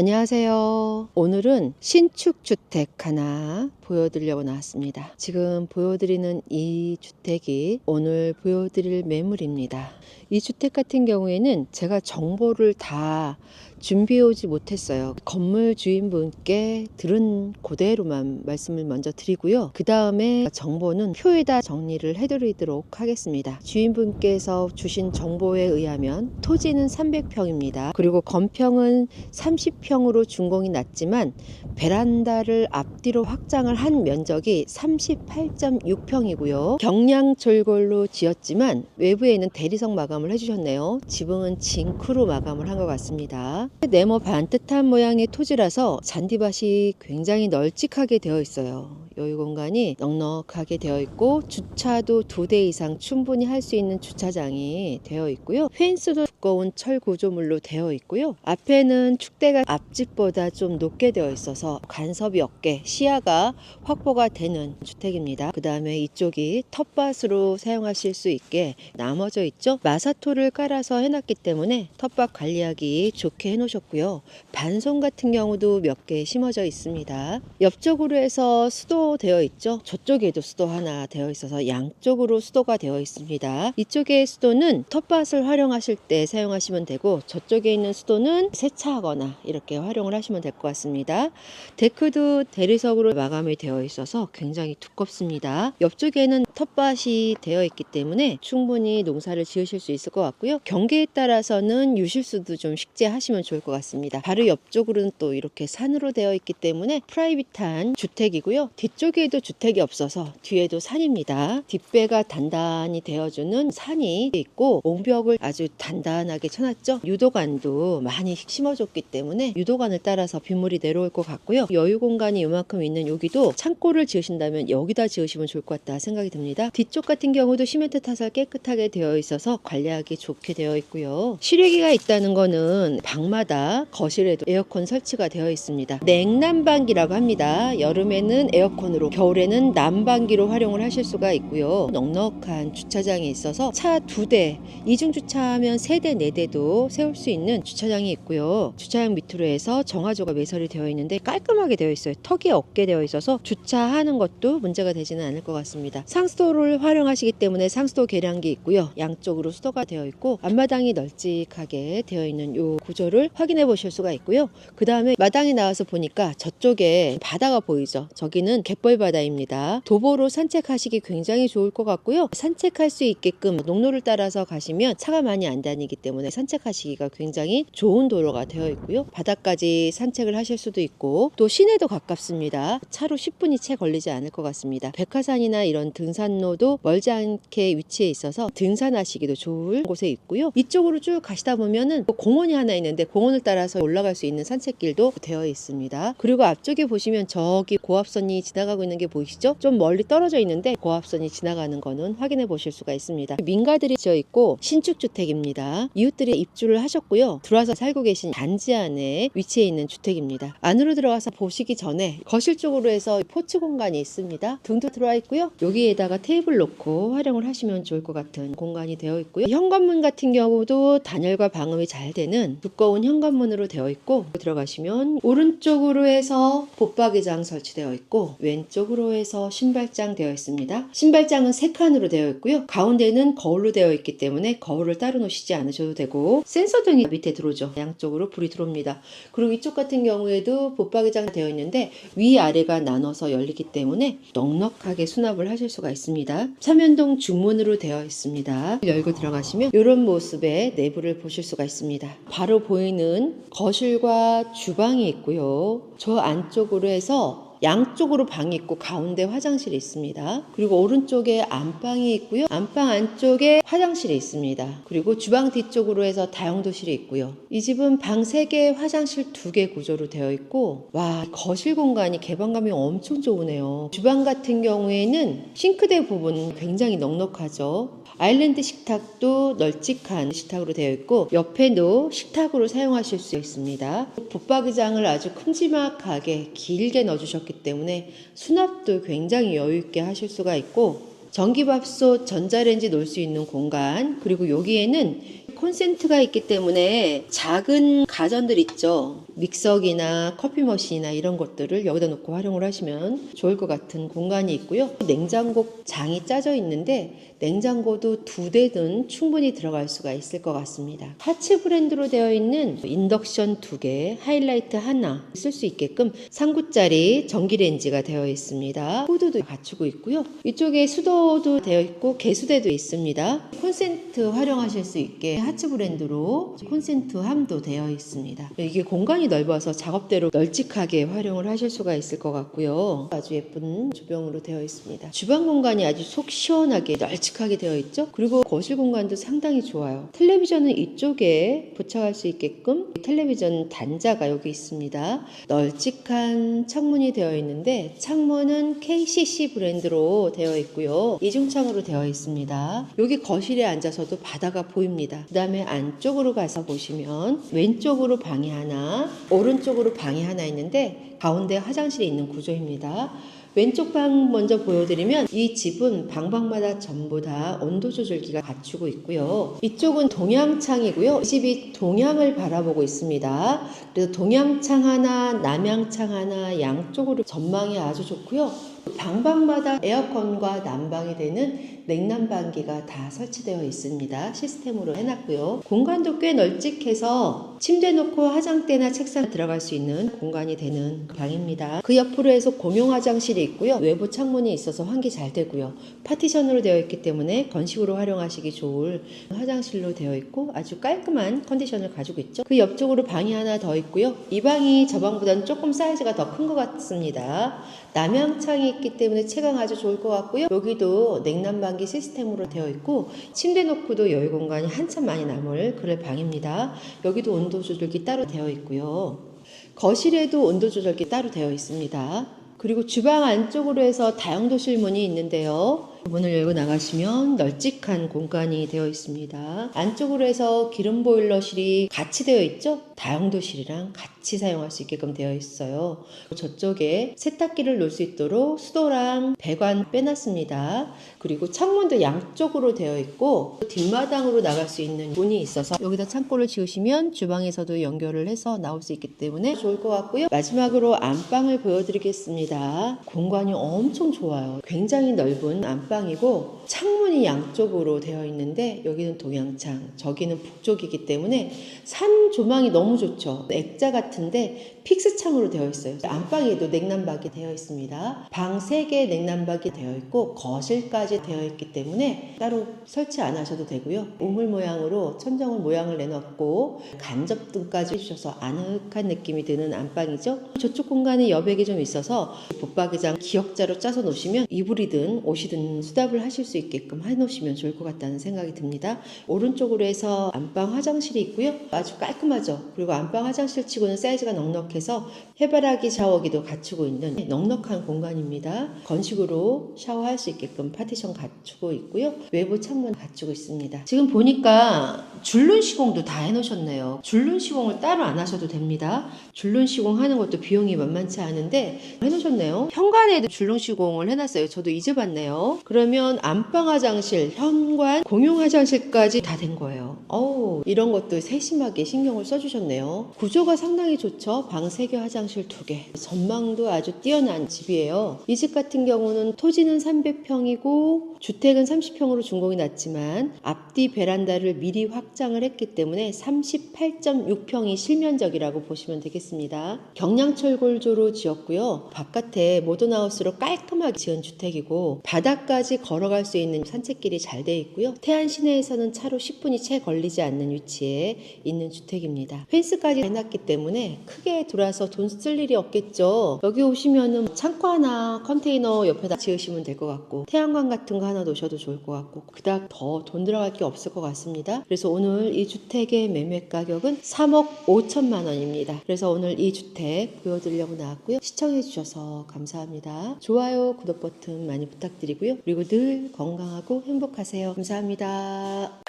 안녕하세요. 오늘은 신축 주택 하나 보여드리려고 나왔습니다. 지금 보여드리는 이 주택이 오늘 보여드릴 매물입니다. 이 주택 같은 경우에는 제가 정보를 다 준비해 오지 못했어요. 건물 주인분께 들은 그대로만 말씀을 먼저 드리고요. 그 다음에 정보는 표에다 정리를 해드리도록 하겠습니다. 주인분께서 주신 정보에 의하면 토지는 300평입니다. 그리고 건평은 30평으로 준공이 났지만 베란다를 앞뒤로 확장을 한 면적이 38.6평이고요. 경량철골로 지었지만 외부에는 대리석 마감을 해주셨네요. 지붕은 징크로 마감을 한 것 같습니다. 네모 반듯한 모양의 토지라서 잔디밭이 굉장히 널찍하게 되어 있어요. 여유 공간이 넉넉하게 되어 있고 주차도 두 대 이상 충분히 할 수 있는 주차장이 되어 있고요. 펜스도 두꺼운 철 구조물로 되어 있고요. 앞에는 축대가 앞집보다 좀 높게 되어 있어서 간섭이 없게 시야가 확보가 되는 주택입니다. 그 다음에 이쪽이 텃밭으로 사용하실 수 있게 나머져 있죠. 마사토를 깔아서 해놨기 때문에 텃밭 관리하기 좋게 해놓으셨고요. 반송 같은 경우도 몇 개 심어져 있습니다. 옆쪽으로 해서 수도 되어 있죠. 저쪽에도 수도 하나 되어 있어서 양쪽으로 수도가 되어 있습니다. 이쪽의 수도는 텃밭을 활용하실 때 사용하시면 되고 저쪽에 있는 수도는 세차하거나 이렇게 활용을 하시면 될 것 같습니다. 데크도 대리석으로 마감이 되어 있어서 굉장히 두껍습니다. 옆쪽에는 텃밭이 되어 있기 때문에 충분히 농사를 지으실 수 있을 것 같고요. 경계에 따라서는 유실수도 좀 식재하시면 좋을 것 같습니다. 바로 옆쪽으로는 또 이렇게 산으로 되어 있기 때문에 프라이빗한 주택이고요. 뒤쪽에도 주택이 없어서 뒤에도 산입니다. 뒷배가 단단히 되어주는 산이 있고 옹벽을 아주 단단 하게 쳐놨죠. 유도관도 많이 심어줬기 때문에 유도관을 따라서 빗물이 내려올 것 같고요. 여유 공간이 이만큼 있는 여기도 창고를 지으신다면 여기다 지으시면 좋을 것 같다 생각이 듭니다. 뒤쪽 같은 경우도 시멘트 타설 깨끗하게 되어 있어서 관리하기 좋게 되어 있고요. 실외기가 있다는 거는 방마다 거실에도 에어컨 설치가 되어 있습니다. 냉난방기라고 합니다. 여름에는 에어컨으로 겨울에는 난방기로 활용을 하실 수가 있고요. 넉넉한 주차장이 있어서 차 두 대, 이중 주차하면 세 대, 네 대도 세울 수 있는 주차장이 있고요. 주차장 밑으로 해서 정화조가 매설이 되어 있는데 깔끔하게 되어 있어요. 턱이 없게 되어 있어서 주차하는 것도 문제가 되지는 않을 것 같습니다. 상수도를 활용하시기 때문에 상수도 계량기 있고요. 양쪽으로 수도가 되어 있고 앞마당이 널찍하게 되어 있는 요 구조를 확인해 보실 수가 있고요. 그 다음에 마당에 나와서 보니까 저쪽에 바다가 보이죠. 저기는 갯벌 바다입니다. 도보로 산책하시기 굉장히 좋을 것 같고요. 산책할 수 있게끔 농로를 따라서 가시면 차가 많이 안 다니기 때문에 산책하시기가 굉장히 좋은 도로가 되어 있고요. 바다까지 산책을 하실 수도 있고 또 시내도 가깝습니다. 차로 10분이 채 걸리지 않을 것 같습니다. 백화산이나 이런 등산로도 멀지 않게 위치해 있어서 등산하시기도 좋을 곳에 있고요. 이쪽으로 쭉 가시다 보면은 또 공원이 하나 있는데 공원을 따라서 올라갈 수 있는 산책길도 되어 있습니다. 그리고 앞쪽에 보시면 저기 고압선이 지나가고 있는 게 보이시죠? 좀 멀리 떨어져 있는데 고압선이 지나가는 거는 확인해 보실 수가 있습니다. 민가들이 지어 있고 신축 주택입니다. 이웃들이 입주를 하셨고요. 들어와서 살고 계신 단지 안에 위치해 있는 주택입니다. 안으로 들어가서 보시기 전에 거실 쪽으로 해서 포츠 공간이 있습니다. 등도 들어와 있고요. 여기에다가 테이블 놓고 활용을 하시면 좋을 것 같은 공간이 되어 있고요. 현관문 같은 경우도 단열과 방음이 잘 되는 두꺼운 현관문으로 되어 있고 들어가시면 오른쪽으로 해서 붙박이장 설치되어 있고 왼쪽으로 해서 신발장 되어 있습니다. 신발장은 세 칸으로 되어 있고요. 가운데는 거울로 되어 있기 때문에 거울을 따로 놓으시지 않 으셔도 되고 센서 등이 밑에 들어오죠. 양쪽으로 불이 들어옵니다. 그리고 이쪽 같은 경우에도 붙박이장 되어 있는데 위아래가 나눠서 열리기 때문에 넉넉하게 수납을 하실 수가 있습니다. 삼연동 중문으로 되어 있습니다. 열고 들어가시면 이런 모습의 내부를 보실 수가 있습니다. 바로 보이는 거실과 주방이 있고요. 저 안쪽으로 해서 양쪽으로 방이 있고 가운데 화장실이 있습니다. 그리고 오른쪽에 안방이 있고요. 안방 안쪽에 화장실이 있습니다. 그리고 주방 뒤쪽으로 해서 다용도실이 있고요. 이 집은 방 3개, 화장실 2개 구조로 되어 있고 와 거실 공간이 개방감이 엄청 좋으네요. 주방 같은 경우에는 싱크대 부분 굉장히 넉넉하죠. 아일랜드 식탁도 널찍한 식탁으로 되어 있고 옆에도 식탁으로 사용하실 수 있습니다. 붙박이장을 아주 큼지막하게 길게 넣어주셨기 때문에 수납도 굉장히 여유 있게 하실 수가 있고 전기밥솥, 전자레인지 놓을 수 있는 공간 그리고 여기에는 콘센트가 있기 때문에 작은 가전들 있죠. 믹서기나 커피 머신이나 이런 것들을 여기다 놓고 활용을 하시면 좋을 것 같은 공간이 있고요. 냉장고 장이 짜져 있는데 냉장고도 두 대든 충분히 들어갈 수가 있을 것 같습니다. 하츠 브랜드로 되어 있는 인덕션 두 개, 하이라이트 하나 쓸 수 있게끔 3구짜리 전기레인지가 되어 있습니다. 후드도 갖추고 있고요. 이쪽에 수도도 되어 있고 개수대도 있습니다. 콘센트 활용하실 수 있게 하츠 브랜드로 콘센트 함도 되어 있습니다. 이게 공간이 넓어서 작업대로 널찍하게 활용을 하실 수가 있을 것 같고요. 아주 예쁜 조병으로 되어 있습니다. 주방 공간이 아주 속 시원하게 널찍하게 되어 있죠. 그리고 거실 공간도 상당히 좋아요. 텔레비전은 이쪽에 부착할 수 있게끔 텔레비전 단자가 여기 있습니다. 널찍한 창문이 되어 있는데 창문은 KCC 브랜드로 되어 있고요. 이중창으로 되어 있습니다. 여기 거실에 앉아서도 바다가 보입니다. 그 다음에 안쪽으로 가서 보시면 왼쪽으로 방이 하나, 오른쪽으로 방이 하나 있는데 가운데 화장실이 있는 구조입니다. 왼쪽 방 먼저 보여드리면 이 집은 방방마다 전부 다 온도 조절기가 갖추고 있고요. 이쪽은 동양창이고요. 이 집이 동양을 바라보고 있습니다. 그래서 동양창 하나, 남양창 하나 양쪽으로 전망이 아주 좋고요. 방방마다 에어컨과 난방이 되는 냉난방기가 다 설치되어 있습니다. 시스템으로 해놨고요. 공간도 꽤 널찍해서 침대 놓고 화장대나 책상 들어갈 수 있는 공간이 되는 방입니다. 그 옆으로 해서 공용 화장실이 있고요. 외부 창문이 있어서 환기 잘 되고요. 파티션으로 되어 있기 때문에 건식으로 활용하시기 좋을 화장실로 되어 있고 아주 깔끔한 컨디션을 가지고 있죠. 그 옆쪽으로 방이 하나 더 있고요. 이 방이 저 방보다는 조금 사이즈가 더 큰 것 같습니다. 남양창이 있기 때문에 채광 아주 좋을 것 같고요. 여기도 냉난방기 시스템으로 되어 있고 침대 놓고도 여유 공간이 한참 많이 남을 그럴 방입니다. 여기도 온도 조절기 따로 되어 있고요. 거실에도 온도 조절기 따로 되어 있습니다. 그리고 주방 안쪽으로 해서 다용도실 문이 있는데요. 문을 열고 나가시면 널찍한 공간이 되어 있습니다. 안쪽으로 해서 기름 보일러실이 같이 되어 있죠? 다용도실이랑 같이 사용할 수 있게끔 되어 있어요. 저쪽에 세탁기를 놓을 수 있도록 수도랑 배관 빼놨습니다. 그리고 창문도 양쪽으로 되어 있고 뒷마당으로 나갈 수 있는 문이 있어서 여기다 창고를 지으시면 주방에서도 연결을 해서 나올 수 있기 때문에 좋을 것 같고요. 마지막으로 안방을 보여드리겠습니다. 공간이 엄청 좋아요. 굉장히 넓은 안방이고 창문이 양쪽으로 되어 있는데 여기는 동양창, 저기는 북쪽이기 때문에 산 조망이 너무 좋죠. 액자 같은데 픽스 창으로 되어 있어요. 안방에도 냉난방이 되어 있습니다. 방 3개 냉난방이 되어 있고 거실까지 되어 있기 때문에 따로 설치 안 하셔도 되고요. 우물 모양으로 천정을 모양을 내놨고 간접등까지 해주셔서 아늑한 느낌이 드는 안방이죠. 저쪽 공간에 여백이 좀 있어서 붙박이장 기역자로 짜서 놓으시면 이불이든 옷이든 수납을 하실 수 있게끔 해놓으시면 좋을 것 같다는 생각이 듭니다. 오른쪽으로 해서 안방 화장실이 있고요. 아주 깔끔하죠. 그리고 안방 화장실 치고는 사이즈가 넉넉해서 해바라기 샤워기도 갖추고 있는 넉넉한 공간입니다. 건식으로 샤워할 수 있게끔 파티션 갖추고 있고요. 외부 창문 갖추고 있습니다. 지금 보니까 줄눈 시공도 다 해놓으셨네요. 줄눈 시공을 따로 안 하셔도 됩니다. 줄눈 시공 하는 것도 비용이 만만치 않은데 해놓으셨네요. 현관에도 줄눈 시공을 해놨어요. 저도 이제 봤네요. 그러면 안방 화장실, 현관, 공용 화장실까지 다 된 거예요. 어우, 이런 것도 세심하게 신경을 써주 셨네요. 구조가 상당히 좋죠. 방 3개, 화장실 2개. 전망도 아주 뛰어난 집이에요. 이 집 같은 경우는 토지는 300평이고 주택은 30평으로 준공이 났지만 앞뒤 베란다를 미리 확장을 했기 때문에 38.6평이 실면적이라고 보시면 되겠습니다. 경량철 골조로 지었고요. 바깥에 모던하우스로 깔끔하게 지은 주택이고 바닥까지 걸어갈 수 있는 산책길이 잘 돼 있고요. 태안 시내에서는 차로 10분이 채 걸리지 않는 위치에 있는 주택입니다. 펜스까지 해놨기 때문에 크게 돌아서 돈 쓸 일이 없겠죠. 여기 오시면은 창고 하나 컨테이너 옆에다 지으시면 될 것 같고 태양광 같은 거 하나 놓으셔도 좋을 것 같고 그닥 더 돈 들어갈 게 없을 것 같습니다. 그래서 오늘 이 주택의 매매 가격은 3억 5천만 원입니다. 그래서 오늘 이 주택 보여드리려고 나왔고요. 시청해 주셔서 감사합니다. 좋아요, 구독 버튼 많이 부탁드리고요. 그리고 늘 건강하고 행복하세요. 감사합니다.